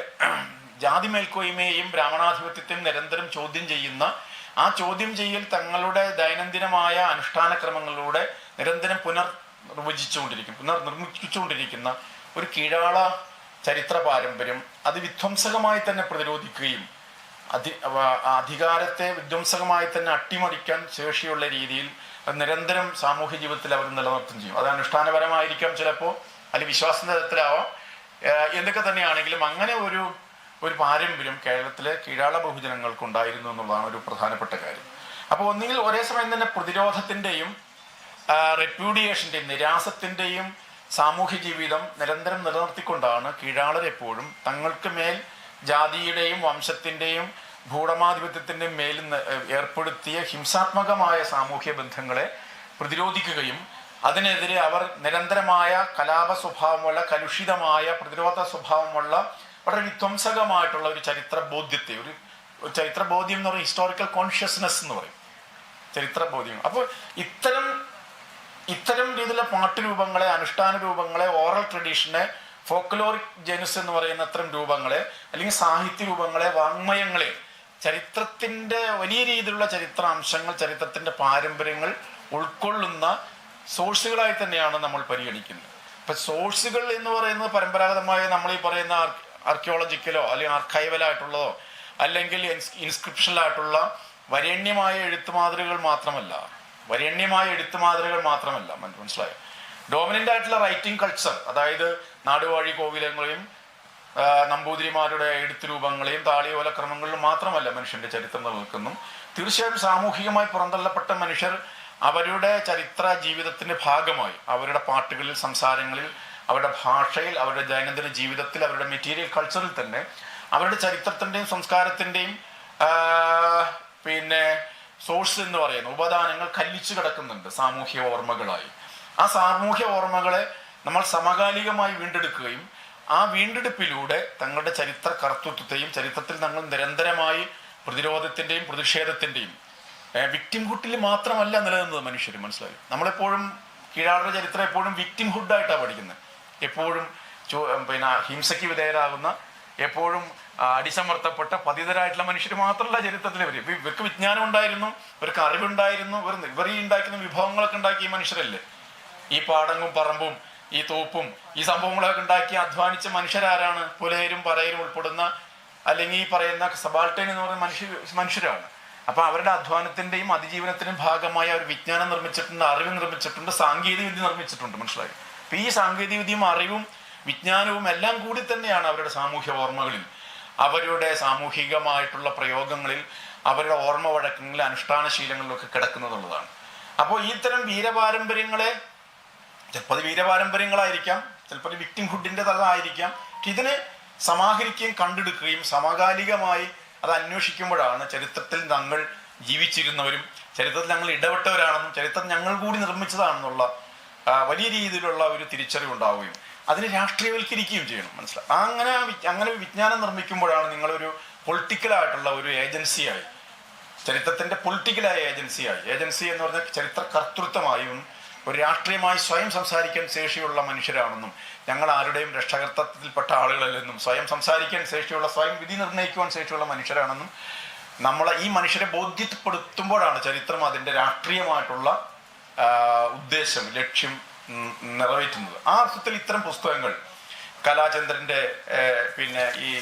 ജാതി മേൽക്കോയ്മയെയും ബ്രാഹ്മണാധിപത്യത്തെയും നിരന്തരം ചോദ്യം ചെയ്യുന്ന ആ ചോദ്യം ചെയ്യൽ തങ്ങളുടെ ദൈനംദിനമായ അനുഷ്ഠാന ക്രമങ്ങളിലൂടെ നിരന്തരം പുനർ നിർവചിച്ചുകൊണ്ടിരിക്കും പുനർനിർമ്മിച്ചുകൊണ്ടിരിക്കുന്ന ഒരു കീഴാള ചരിത്ര പാരമ്പര്യം അത് വിധ്വംസകമായി തന്നെ പ്രതിരോധിക്കുകയും അധി അധികാരത്തെ വിധ്വംസകമായി തന്നെ അട്ടിമറിക്കാൻ ശേഷിയുള്ള രീതിയിൽ നിരന്തരം സാമൂഹ്യ ജീവിതത്തിൽ അവർ നിലനിർത്തും ചെയ്യും. അത് അനുഷ്ഠാനപരമായിരിക്കാം ചിലപ്പോൾ അല്ലെങ്കിൽ വിശ്വാസ തലത്തിലാവാം എന്തൊക്കെ തന്നെയാണെങ്കിലും അങ്ങനെ ഒരു ഒരു പാരമ്പര്യം കേരളത്തിലെ കീഴാള ബഹുജനങ്ങൾക്ക് ഉണ്ടായിരുന്നു എന്നുള്ളതാണ് ഒരു പ്രധാനപ്പെട്ട കാര്യം. അപ്പോൾ ഒന്നുകിൽ ഒരേ സമയം തന്നെ പ്രതിരോധത്തിന്റെയും റെപ്യൂഡിയേഷന്റെയും നിരാസത്തിന്റെയും സാമൂഹ്യ ജീവിതം നിരന്തരം നിലനിർത്തിക്കൊണ്ടാണ് കീഴാളർ എപ്പോഴും തങ്ങൾക്ക് മേൽ ജാതിയുടെയും വംശത്തിന്റെയും ഭൂടമാധിപത്യത്തിന്റെയും മേൽ ഏർപ്പെടുത്തിയ ഹിംസാത്മകമായ സാമൂഹ്യ ബന്ധങ്ങളെ പ്രതിരോധിക്കുകയും അതിനെതിരെ അവർ നിരന്തരമായ കലാപ സ്വഭാവമുള്ള കലുഷിതമായ പ്രതിരോധ സ്വഭാവമുള്ള വളരെ വിധ്വംസകമായിട്ടുള്ള ഒരു ചരിത്ര ബോധ്യത്തെ ഒരു ചരിത്ര ബോധ്യം എന്ന് പറയും ഹിസ്റ്റോറിക്കൽ കോൺഷ്യസ്നെസ് എന്ന് പറയും. ചരിത്ര ബോധ്യം അപ്പോൾ ഇത്തരം ഇത്തരം രീതിയിലുള്ള പാട്ടുരൂപങ്ങളെ അനുഷ്ഠാന രൂപങ്ങളെ ഓറൽ ട്രഡീഷനെ ഫോക്ലോറിക് ജനുസ് എന്ന് പറയുന്ന അത്തരം രൂപങ്ങളെ അല്ലെങ്കിൽ സാഹിത്യ രൂപങ്ങളെ വാങ്മയങ്ങളെ ചരിത്രത്തിന്റെ വലിയ രീതിയിലുള്ള ചരിത്രാംശങ്ങൾ ചരിത്രത്തിന്റെ പാരമ്പര്യങ്ങൾ ഉൾക്കൊള്ളുന്ന സോഴ്സുകളായി തന്നെയാണ് നമ്മൾ പരിഗണിക്കുന്നത്. ഇപ്പൊ സോഴ്സുകൾ എന്ന് പറയുന്നത് പരമ്പരാഗതമായ നമ്മൾ ഈ പറയുന്ന ആർക്കിയോളജിക്കലോ അല്ലെങ്കിൽ ആർക്കൈവലായിട്ടുള്ളതോ അല്ലെങ്കിൽ ഇൻസ്ക്രിപ്ഷനിലായിട്ടുള്ള വരേണ്യമായ എഴുത്തുമാതൃകൾ മാത്രമല്ല വരേണ്യമായ എഴുത്തുമാതൃകൾ മാത്രമല്ല മനസ്സിലായോ? ഡോമിനന്റ് ആയിട്ടുള്ള റൈറ്റിംഗ് കൾച്ചർ അതായത് നാടുവാഴി കോവിലങ്ങളെയും നമ്പൂതിരിമാരുടെ എഴുത്ത് രൂപങ്ങളെയും താളിയോല ക്രമങ്ങളിലും മാത്രമല്ല മനുഷ്യന്റെ ചരിത്രം നിലനിൽക്കുന്നു. തീർച്ചയായും സാമൂഹികമായി പുറന്തള്ളപ്പെട്ട മനുഷ്യർ അവരുടെ ചരിത്ര ജീവിതത്തിന്റെ ഭാഗമായി അവരുടെ പാട്ടുകളിൽ സംസാരങ്ങളിൽ അവരുടെ ഭാഷയിൽ അവരുടെ ദൈനംദിന ജീവിതത്തിൽ അവരുടെ മെറ്റീരിയൽ കൾച്ചറിൽ തന്നെ അവരുടെ ചരിത്രത്തിന്റെയും സംസ്കാരത്തിന്റെയും പിന്നെ സോഴ്സ് എന്ന് പറയുന്ന ഉപദാനങ്ങൾ കല്ലിച്ചു കിടക്കുന്നുണ്ട് സാമൂഹ്യ ഓർമ്മകളായി. ആ സാമൂഹ്യ ഓർമ്മകളെ നമ്മൾ സമകാലികമായി വീണ്ടെടുക്കുകയും ആ വീണ്ടെടുപ്പിലൂടെ തങ്ങളുടെ ചരിത്ര കർത്തൃത്വത്തെയും ചരിത്രത്തിൽ തങ്ങൾ നിരന്തരമായി പ്രതിരോധത്തിന്റെയും പ്രതിഷേധത്തിന്റെയും വിക്ടിം ഹുഡിൽ മാത്രമല്ല നിലനിന്നത് മനുഷ്യർ മനസ്സിലായി? നമ്മളെപ്പോഴും കീഴാളുടെ ചരിത്രം എപ്പോഴും വിക്ടിം ഹുഡായിട്ടാണ് പഠിക്കുന്നത് എപ്പോഴും പിന്നെ ഹിംസയ്ക്ക് വിധേയരാകുന്ന എപ്പോഴും അടിച്ചമർത്തപ്പെട്ട പതിതരായിട്ടുള്ള മനുഷ്യർ മാത്രമല്ല ചരിത്രത്തിൽ ഇവർ ഇവർക്ക് വിജ്ഞാനം ഉണ്ടായിരുന്നു ഇവർക്ക് അറിവുണ്ടായിരുന്നു ഇവർ ഇവർ ഈ ഉണ്ടാക്കുന്ന വിഭവങ്ങളൊക്കെ ഉണ്ടാക്കിയ മനുഷ്യരല്ലേ? ഈ പാടങ്ങും പറമ്പും ഈ തോപ്പും ഈ സംഭവങ്ങളൊക്കെ ഉണ്ടാക്കി അധ്വാനിച്ച മനുഷ്യരാരാണ്? പുലയരും പറയരും ഉൾപ്പെടുന്ന അല്ലെങ്കിൽ ഈ പറയുന്ന സബാൾട്ടൈൻ എന്ന് പറയുന്ന മനുഷ്യ മനുഷ്യരാണ്. അപ്പൊ അവരുടെ അധ്വാനത്തിന്റെയും അതിജീവനത്തിന്റെയും ഭാഗമായി അവർ വിജ്ഞാനം നിർമ്മിച്ചിട്ടുണ്ട് അറിവ് നിർമ്മിച്ചിട്ടുണ്ട് സാങ്കേതിക വിദ്യ നിർമ്മിച്ചിട്ടുണ്ട് മനസ്സിലായി? അപ്പൊ ഈ സാങ്കേതിക വിദ്യയും അറിവും വിജ്ഞാനവും എല്ലാം കൂടി തന്നെയാണ് അവരുടെ സാമൂഹ്യ ഓർമ്മകളിൽ. അവരുടെ സാമൂഹികമായിട്ടുള്ള പ്രയോഗങ്ങളിൽ അവരുടെ ഓർമ്മ വഴക്കങ്ങളിൽ അനുഷ്ഠാന ശീലങ്ങളിലൊക്കെ കിടക്കുന്നതുള്ളതാണ്. അപ്പോൾ ഇത്തരം വീരപാരമ്പര്യങ്ങളെ ചിലപ്പോൾ അത് വീരപാരമ്പര്യങ്ങളായിരിക്കാം ചിലപ്പോൾ വിക്ടിം ഹുഡിന്റെതായിരിക്കാം ഇതിനെ സമാഹരിക്കുകയും കണ്ടെടുക്കുകയും സമകാലികമായി അത് അന്വേഷിക്കുമ്പോഴാണ് ചരിത്രത്തിൽ ഞങ്ങൾ ജീവിച്ചിരുന്നവരും ചരിത്രത്തിൽ ഞങ്ങൾ ഇടപെട്ടവരാണെന്നും ചരിത്രം ഞങ്ങൾ കൂടി നിർമ്മിച്ചതാണെന്നുള്ള വലിയ രീതിയിലുള്ള ഒരു തിരിച്ചറിവ് ഉണ്ടാവുകയും അതിനെ രാഷ്ട്രീയവൽക്കരിക്കുകയും ചെയ്യണം. മനസ്സിലായി അങ്ങനെ അങ്ങനെ വിജ്ഞാനം നിർമ്മിക്കുമ്പോഴാണ് നിങ്ങളൊരു പൊളിറ്റിക്കലായിട്ടുള്ള ഒരു ഏജൻസിയായി ചരിത്രത്തിന്റെ പൊളിറ്റിക്കലായ ഏജൻസിയായി. ഏജൻസി എന്ന് പറഞ്ഞാൽ ചരിത്ര കർത്തൃത്വമായും ഒരു രാഷ്ട്രീയമായി സ്വയം സംസാരിക്കാൻ ശേഷിയുള്ള മനുഷ്യരാണെന്നും ഞങ്ങൾ ആരുടെയും രക്ഷകർത്തത്തിൽപ്പെട്ട ആളുകളല്ലെന്നും സ്വയം സംസാരിക്കാൻ ശേഷിയുള്ള സ്വയം വിധി നിർണയിക്കുവാൻ ശേഷിയുള്ള മനുഷ്യരാണെന്നും നമ്മളെ ഈ മനുഷ്യരെ ബോധ്യപ്പെടുത്തുമ്പോഴാണ് ചരിത്രം അതിന്റെ രാഷ്ട്രീയമായിട്ടുള്ള ഉദ്ദേശം ലക്ഷ്യം നിറവേറ്റുന്നത്. ആ അർത്ഥത്തിൽ ഇത്തരം പുസ്തകങ്ങൾ കലാചന്ദ്രന്റെ പിന്നെ ഈ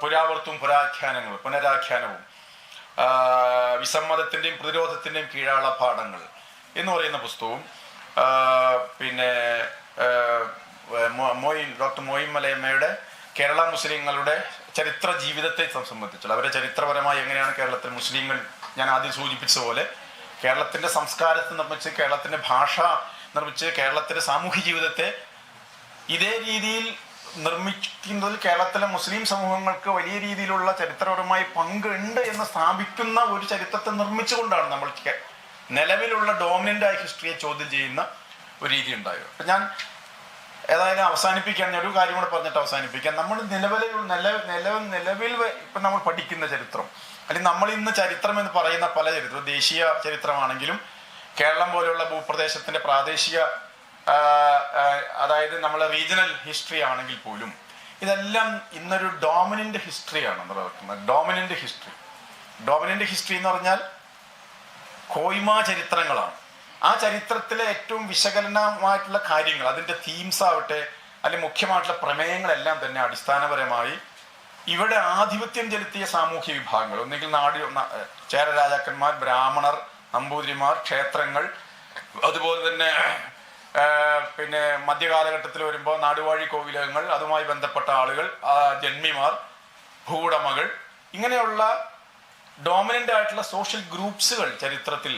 പുരാവർത്തും പുരാഖ്യാനങ്ങൾ പുനരാഖ്യാനവും വിസമ്മതത്തിന്റെയും പ്രതിരോധത്തിന്റെയും കീഴാള പാഠങ്ങൾ എന്ന് പറയുന്ന പുസ്തകവും പിന്നെ മൊയിൻ ഡോക്ടർ മൊയിൻ മലയമ്മയുടെ കേരള മുസ്ലിങ്ങളുടെ ചരിത്ര ജീവിതത്തെ സംബന്ധിച്ചുള്ള അവരെ ചരിത്രപരമായി എങ്ങനെയാണ് കേരളത്തിൽ മുസ്ലിങ്ങൾ ഞാൻ ആദ്യം സൂചിപ്പിച്ച പോലെ കേരളത്തിന്റെ സംസ്കാരത്തെ നിർമ്മിച്ച് കേരളത്തിന്റെ ഭാഷ നിർമ്മിച്ച് കേരളത്തിന്റെ സാമൂഹ്യ ജീവിതത്തെ ഇതേ രീതിയിൽ നിർമ്മിക്കുന്നതിൽ കേരളത്തിലെ മുസ്ലിം സമൂഹങ്ങൾക്ക് വലിയ രീതിയിലുള്ള ചരിത്രപരമായ പങ്കുണ്ട് എന്ന് സ്ഥാപിക്കുന്ന ഒരു ചരിത്രത്തെ നിർമ്മിച്ചുകൊണ്ടാണ് നമ്മൾ നിലവിലുള്ള ഡോമിനന്റ് ആയ ഹിസ്റ്ററിയെ ചോദ്യം ചെയ്യുന്ന ഒരു രീതി ഉണ്ടായത്. അപ്പം ഞാൻ ഏതായാലും അവസാനിപ്പിക്കാൻ ഒരു കാര്യം കൂടെ പറഞ്ഞിട്ട് അവസാനിപ്പിക്കാം. നമ്മൾ നിലവിലെ നില നിലവിൽ വ- നമ്മൾ പഠിക്കുന്ന ചരിത്രം. അല്ലെങ്കിൽ നമ്മൾ ഇന്ന് ചരിത്രം എന്ന് പറയുന്ന പല ചരിത്രം ദേശീയ ചരിത്രമാണെങ്കിലും കേരളം പോലെയുള്ള ഭൂപ്രദേശത്തിന്റെ പ്രാദേശിക അതായത് നമ്മളെ റീജിയണൽ ഹിസ്റ്ററി ആണെങ്കിൽ പോലും ഇതെല്ലാം ഇന്നൊരു ഡോമിനന്റ് ഹിസ്റ്ററിയാണ് നടക്കുന്നത് ഡോമിനന്റ് ഹിസ്റ്ററി ഡോമിനന്റ് ഹിസ്റ്ററി എന്ന് പറഞ്ഞാൽ കോയ്മ ചരിത്രങ്ങളാണ്. ആ ചരിത്രത്തിലെ ഏറ്റവും വിശകലനമായിട്ടുള്ള കാര്യങ്ങൾ അതിന്റെ തീംസ് ആവട്ടെ അല്ലെങ്കിൽ മുഖ്യമായിട്ടുള്ള പ്രമേയങ്ങളെല്ലാം തന്നെ അടിസ്ഥാനപരമായി ഇവിടെ ആധിപത്യം ചെലുത്തിയ സാമൂഹ്യ വിഭാഗങ്ങൾ ഒന്നുകിൽ നാട് ചേര രാജാക്കന്മാർ ബ്രാഹ്മണർ നമ്പൂതിരിമാർ ക്ഷേത്രങ്ങൾ അതുപോലെ തന്നെ പിന്നെ മധ്യകാലഘട്ടത്തിൽ വരുമ്പോൾ നാടുവാഴി കോവിലകങ്ങൾ അതുമായി ബന്ധപ്പെട്ട ആളുകൾ ജന്മിമാർ ഭൂവുടമകൾ ഇങ്ങനെയുള്ള ഡോമിനന്റ് ആയിട്ടുള്ള സോഷ്യൽ ഗ്രൂപ്പ്സുകൾ ചരിത്രത്തിൽ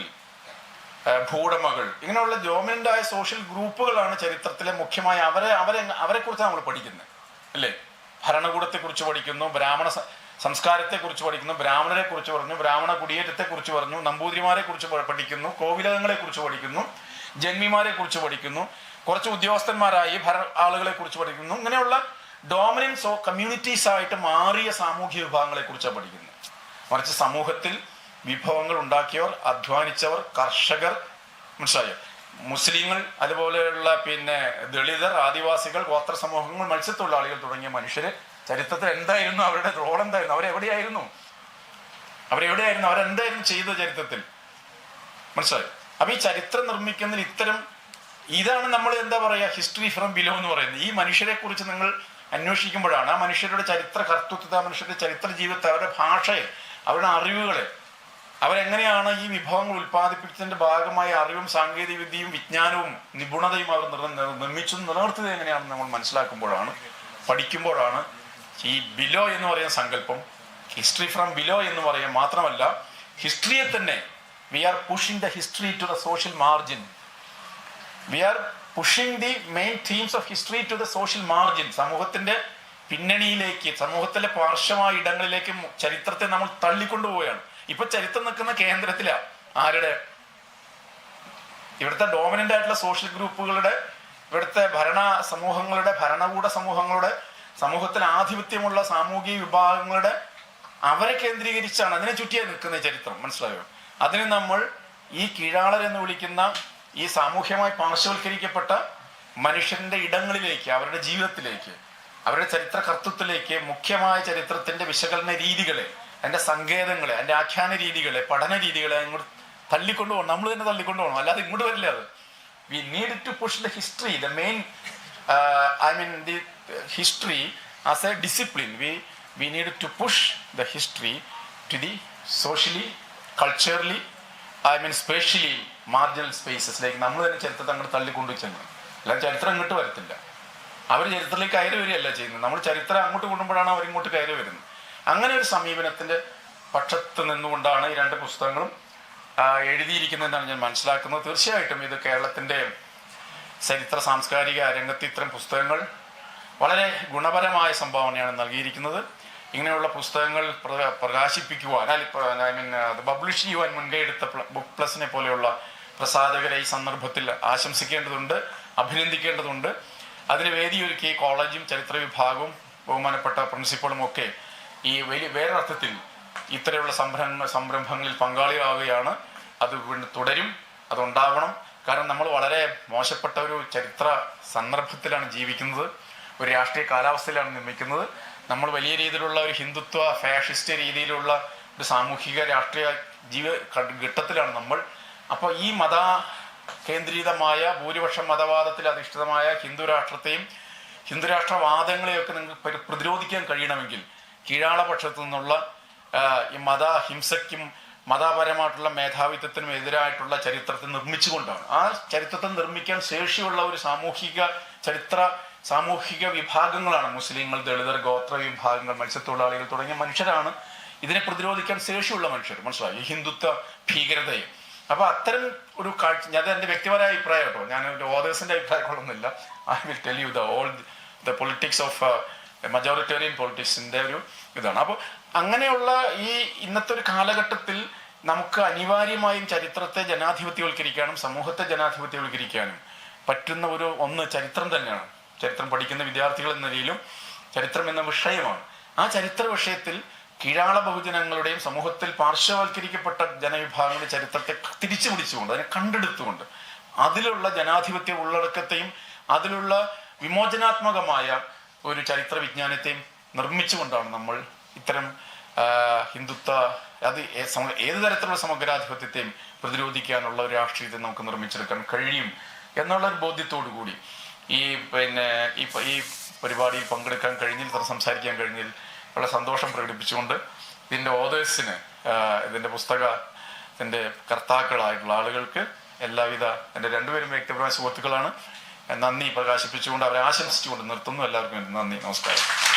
ഭൂവുടമകൾ ഇങ്ങനെയുള്ള ഡോമിനന്റ് ആയ സോഷ്യൽ ഗ്രൂപ്പുകളാണ് ചരിത്രത്തിലെ മുഖ്യമായ അവരെ അവരെ അവരെ കുറിച്ച് നമ്മൾ പഠിക്കുന്നത് അല്ലേ? ഭരണകൂടത്തെ കുറിച്ച് പഠിക്കുന്നു ബ്രാഹ്മണ സംസ്കാരത്തെക്കുറിച്ച് സംസ്കാരത്തെ കുറിച്ച് പഠിക്കുന്നു ബ്രാഹ്മണരെ കുറിച്ച് പറഞ്ഞു ബ്രാഹ്മണ കുടിയേറ്റത്തെ കുറിച്ച് പറഞ്ഞു നമ്പൂതിരിമാരെ കുറിച്ച് പഠിക്കുന്നു കോവിലകങ്ങളെ കുറിച്ച് പഠിക്കുന്നു ജന്മിമാരെ കുറിച്ച് പഠിക്കുന്നു കുറച്ച് ഉദ്യോഗസ്ഥന്മാരായി ഭര ആളുകളെ കുറിച്ച് പഠിക്കുന്നു ഇങ്ങനെയുള്ള ഡോമിനൻസ് കമ്മ്യൂണിറ്റീസ് ആയിട്ട് മാറിയ സാമൂഹ്യ വിഭാഗങ്ങളെ കുറിച്ചാണ് പഠിക്കുന്നത്. മറിച്ച് സമൂഹത്തിൽ വിഭവങ്ങൾ ഉണ്ടാക്കിയവർ അധ്വാനിച്ചവർ കർഷകർ മനസ്സിലായോ? മുസ്ലിങ്ങൾ അതുപോലെയുള്ള പിന്നെ ദളിതർ ആദിവാസികൾ ഗോത്ര സമൂഹങ്ങൾ മത്സ്യത്തൊഴിലാളികൾ തുടങ്ങിയ മനുഷ്യർ ചരിത്രത്തിൽ എന്തായിരുന്നു? അവരുടെ റോൾ എന്തായിരുന്നു? അവരെവിടെയായിരുന്നു? അവരെവിടെയായിരുന്നു? അവരെന്തായിരുന്നു ചെയ്ത ചരിത്രത്തിൽ? മനസ്സിലായി? അപ്പൊ ഈ ചരിത്രം നിർമ്മിക്കുന്നതിൽ ഇത്തരം ഇതാണ് നമ്മൾ എന്താ പറയുക ഹിസ്റ്ററി ഫ്രം ബിലോ എന്ന് പറയുന്നത്. ഈ മനുഷ്യരെ കുറിച്ച് നിങ്ങൾ അന്വേഷിക്കുമ്പോഴാണ് ആ മനുഷ്യരുടെ ചരിത്ര കർത്തൃത്വത്തെ ആ മനുഷ്യരുടെ ചരിത്ര ജീവിതത്തെ അവരുടെ ഭാഷയെ അവരുടെ അറിവുകളെ അവരെങ്ങനെയാണ് ഈ വിഭവങ്ങൾ ഉൽപ്പാദിപ്പിച്ചതിന്റെ ഭാഗമായി അറിവും സാങ്കേതിക വിദ്യയും വിജ്ഞാനവും നിപുണതയും അവർ നിർ- നിർ- നിർമ്മിച്ചു നിലനിർത്തിയത് എങ്ങനെയാണെന്ന് നമ്മൾ മനസ്സിലാക്കുമ്പോഴാണ് പഠിക്കുമ്പോഴാണ് ഈ ബിലോ എന്ന് പറയുന്ന സങ്കല്പം ഹിസ്റ്ററി ഫ്രം ബിലോ എന്ന് പറയാൻ മാത്രമല്ല ഹിസ്റ്ററിയെ തന്നെ we are pushing the history to the social margin we are pushing the main themes of history to the social margin സമൂഹത്തിന്റെ പിന്നണിയിലേക്ക് സമൂഹത്തിലെ പാർശ്വമായ ഇടങ്ങളിലേക്ക് ചരിത്രത്തെ നമ്മൾ തള്ളിക്കൊണ്ടുപോവുകയാണ്. ഇപ്പൊ ചരിത്രം നിൽക്കുന്ന കേന്ദ്രത്തിലാ. ആരുടെ? ഇവിടുത്തെ ഡോമിനന്റ് ആയിട്ടുള്ള സോഷ്യൽ ഗ്രൂപ്പുകളുടെ ഇവിടുത്തെ ഭരണ സമൂഹങ്ങളുടെ ഭരണകൂട സമൂഹങ്ങളുടെ സമൂഹത്തിൽ ആധിപത്യമുള്ള സാമൂഹിക വിഭാഗങ്ങളുടെ അവരെ കേന്ദ്രീകരിച്ചാണ് അതിനെ ചുറ്റിയായി നിൽക്കുന്ന ചരിത്രം. മനസ്സിലായോ? അതിന് നമ്മൾ ഈ കീഴാളർ എന്ന് വിളിക്കുന്ന ഈ സാമൂഹ്യമായി പാർശ്വവൽക്കരിക്കപ്പെട്ട മനുഷ്യന്റെ ഇടങ്ങളിലേക്ക് അവരുടെ ജീവിതത്തിലേക്ക് അവരുടെ ചരിത്ര കർത്തൃത്വത്തിലേക്ക് മുഖ്യമായ ചരിത്രത്തിന്റെ വിശകലന രീതികളെ അതിന്റെ സങ്കേതങ്ങളെ അതിന്റെ ആഖ്യാന രീതികളെ പഠന രീതികളെ അങ്ങോട്ട് തള്ളിക്കൊണ്ടു പോകണം. നമ്മൾ തന്നെ തള്ളിക്കൊണ്ടു പോകണം. അല്ലാതെ ഇങ്ങോട്ട് വരില്ല അത്? We need to push the history the main I mean the history as a discipline we we need to push the history to the socially culturally I mean specially marginal സ്പേസസിലേക്ക് നമ്മൾ തന്നെ ചരിത്രത്തെ അങ്ങോട്ട് തള്ളിക്കൊണ്ടു ചെന്ന് അല്ല ചരിത്രം ഇങ്ങോട്ട് വരത്തില്ല. അവർ ചരിത്രത്തിലേക്ക് കയറി വരികയല്ല ചെയ്യുന്നത്. നമ്മൾ ചരിത്രം അങ്ങോട്ട് കൊണ്ടുമ്പോഴാണ് അവരിങ്ങോട്ട് കയറി വരുന്നത്. അങ്ങനെ ഒരു സമീപനത്തിന്റെ പക്ഷത്ത് നിന്നുകൊണ്ടാണ് ഈ രണ്ട് പുസ്തകങ്ങളും എഴുതിയിരിക്കുന്നതെന്നാണ് ഞാൻ മനസ്സിലാക്കുന്നത്. തീർച്ചയായിട്ടും ഇത് കേരളത്തിന്റെ ചരിത്ര സാംസ്കാരിക രംഗത്ത് ഇത്തരം പുസ്തകങ്ങൾ വളരെ ഗുണപരമായ സംഭാവനയാണ് നൽകിയിരിക്കുന്നത്. ഇങ്ങനെയുള്ള പുസ്തകങ്ങൾ പ്ര- പ്രകാശിപ്പിക്കുവാൻ അല്ലെങ്കിൽ ഐ മീൻ അത് പബ്ലിഷ് ചെയ്യുവാൻ മുൻകൈ എടുത്ത പ്ല- ബുക്ക് പ്ലസിനെ പോലെയുള്ള പ്രസാധകരെ ഈ സന്ദർഭത്തിൽ ആശംസിക്കേണ്ടതുണ്ട് അഭിനന്ദിക്കേണ്ടതുണ്ട്. അതിന് വേദിയൊരുക്കി കോളേജും ചരിത്ര വിഭാഗവും ബഹുമാനപ്പെട്ട പ്രിൻസിപ്പളും ഒക്കെ ഈ വലിയ വേറൊരർത്ഥത്തിൽ ഇത്തരമുള്ള സംരംഭ സംരംഭങ്ങളിൽ പങ്കാളിയാവുകയാണ് അത് തുടരും അതുണ്ടാവണം. കാരണം നമ്മൾ വളരെ മോശപ്പെട്ട ഒരു ചരിത്ര സന്ദർഭത്തിലാണ് ജീവിക്കുന്നത്. ഒരു രാഷ്ട്രീയ കാലാവസ്ഥയിലാണ് നിർമ്മിക്കുന്നത്. നമ്മൾ വലിയ രീതിയിലുള്ള ഒരു ഹിന്ദുത്വ ഫാഷിസ്റ്റ് രീതിയിലുള്ള ഒരു സാമൂഹിക രാഷ്ട്രീയ ജീവ ഘട്ടത്തിലാണ് നമ്മൾ. അപ്പോൾ ഈ മത കേന്ദ്രീതമായ ഭൂരിപക്ഷ മതവാദത്തിൽ അധിഷ്ഠിതമായ ഹിന്ദു രാഷ്ട്രത്തെയും ഹിന്ദുരാഷ്ട്രവാദങ്ങളെയൊക്കെ നിങ്ങൾക്ക് പ്രതിരോധിക്കാൻ കഴിയണമെങ്കിൽ കീഴാളപക്ഷത്തു നിന്നുള്ള ഈ മത ഹിംസയ്ക്കും മതപരമായിട്ടുള്ള മേധാവിത്വത്തിനും എതിരായിട്ടുള്ള ചരിത്രത്തെ നിർമ്മിച്ചുകൊണ്ടാണ്. ആ ചരിത്രത്തെ നിർമ്മിക്കാൻ ശേഷിയുള്ള ഒരു സാമൂഹിക ചരിത്ര സാമൂഹിക വിഭാഗങ്ങളാണ് മുസ്ലിങ്ങൾ ദളിതർ ഗോത്ര വിഭാഗങ്ങൾ മത്സ്യത്തൊഴിലാളികൾ തുടങ്ങിയ മനുഷ്യരാണ് ഇതിനെ പ്രതിരോധിക്കാൻ ശേഷിയുള്ള മനുഷ്യർ. മനസ്സിലായി? ഈ ഹിന്ദുത്വ ഭീകരതയെ. അപ്പൊ അത്തരം ഒരു കാഴ്ച ഞാൻ എന്റെ വ്യക്തിപരമായ അഭിപ്രായം കേട്ടോ. ഞാൻ ഓതേഴ്സിന്റെ അഭിപ്രായങ്ങളൊന്നുമില്ല. I will tell you the all the politics of majoritarian പോളിറ്റിക്സിന്റെ ഒരു ഇതാണ്. അപ്പോൾ അങ്ങനെയുള്ള ഈ ഇന്നത്തെ ഒരു കാലഘട്ടത്തിൽ നമുക്ക് അനിവാര്യമായും ചരിത്രത്തെ ജനാധിപത്യവൽക്കരിക്കാനും സമൂഹത്തെ ജനാധിപത്യവൽക്കരിക്കാനും പറ്റുന്ന ഒരു ഒന്ന് ചരിത്രം തന്നെയാണ്. ചരിത്രം പഠിക്കുന്ന വിദ്യാർത്ഥികൾ എന്ന നിലയിലും ചരിത്രം എന്ന വിഷയമാണ്. ആ ചരിത്ര വിഷയത്തിൽ കീഴാള ബഹുജനങ്ങളുടെയും സമൂഹത്തിൽ പാർശ്വവൽക്കരിക്കപ്പെട്ട ജനവിഭാഗങ്ങളുടെ ചരിത്രത്തെ തിരിച്ചു പിടിച്ചുകൊണ്ട് അതിനെ കണ്ടെടുത്തുകൊണ്ട് അതിലുള്ള ജനാധിപത്യ ഉള്ളടക്കത്തെയും അതിലുള്ള വിമോചനാത്മകമായ ഒരു ചരിത്ര വിജ്ഞാനത്തെയും നിർമ്മിച്ചുകൊണ്ടാണ് നമ്മൾ ഇത്തരം ഹിന്ദുത്വ അത് ഏത് തരത്തിലുള്ള സമഗ്രാധിപത്യത്തെയും പ്രതിരോധിക്കാനുള്ള ഒരു രാഷ്ട്രീയത്തെ നമുക്ക് നിർമ്മിച്ചെടുക്കാൻ കഴിയും എന്നുള്ള ഒരു ബോധ്യത്തോടു കൂടി ഈ പിന്നെ ഈ ഈ പരിപാടിയിൽ പങ്കെടുക്കാൻ കഴിഞ്ഞിൽ സംസാരിക്കാൻ കഴിഞ്ഞിൽ വളരെ സന്തോഷം പ്രകടിപ്പിച്ചുകൊണ്ട് ഇതിന്റെ ഓതേഴ്സിന് ഇതിന്റെ പുസ്തക ഇതിന്റെ കർത്താക്കളായിട്ടുള്ള ആളുകൾക്ക് എല്ലാവിധ എന്റെ രണ്ടുപേരും വ്യക്തിപരമായ സുഹൃത്തുക്കളാണ്. നന്ദി പ്രകാശിപ്പിച്ചുകൊണ്ട് അവരെ ആശംസിച്ചുകൊണ്ട് നിർത്തുന്നു. എല്ലാവർക്കും നന്ദി. നമസ്കാരം.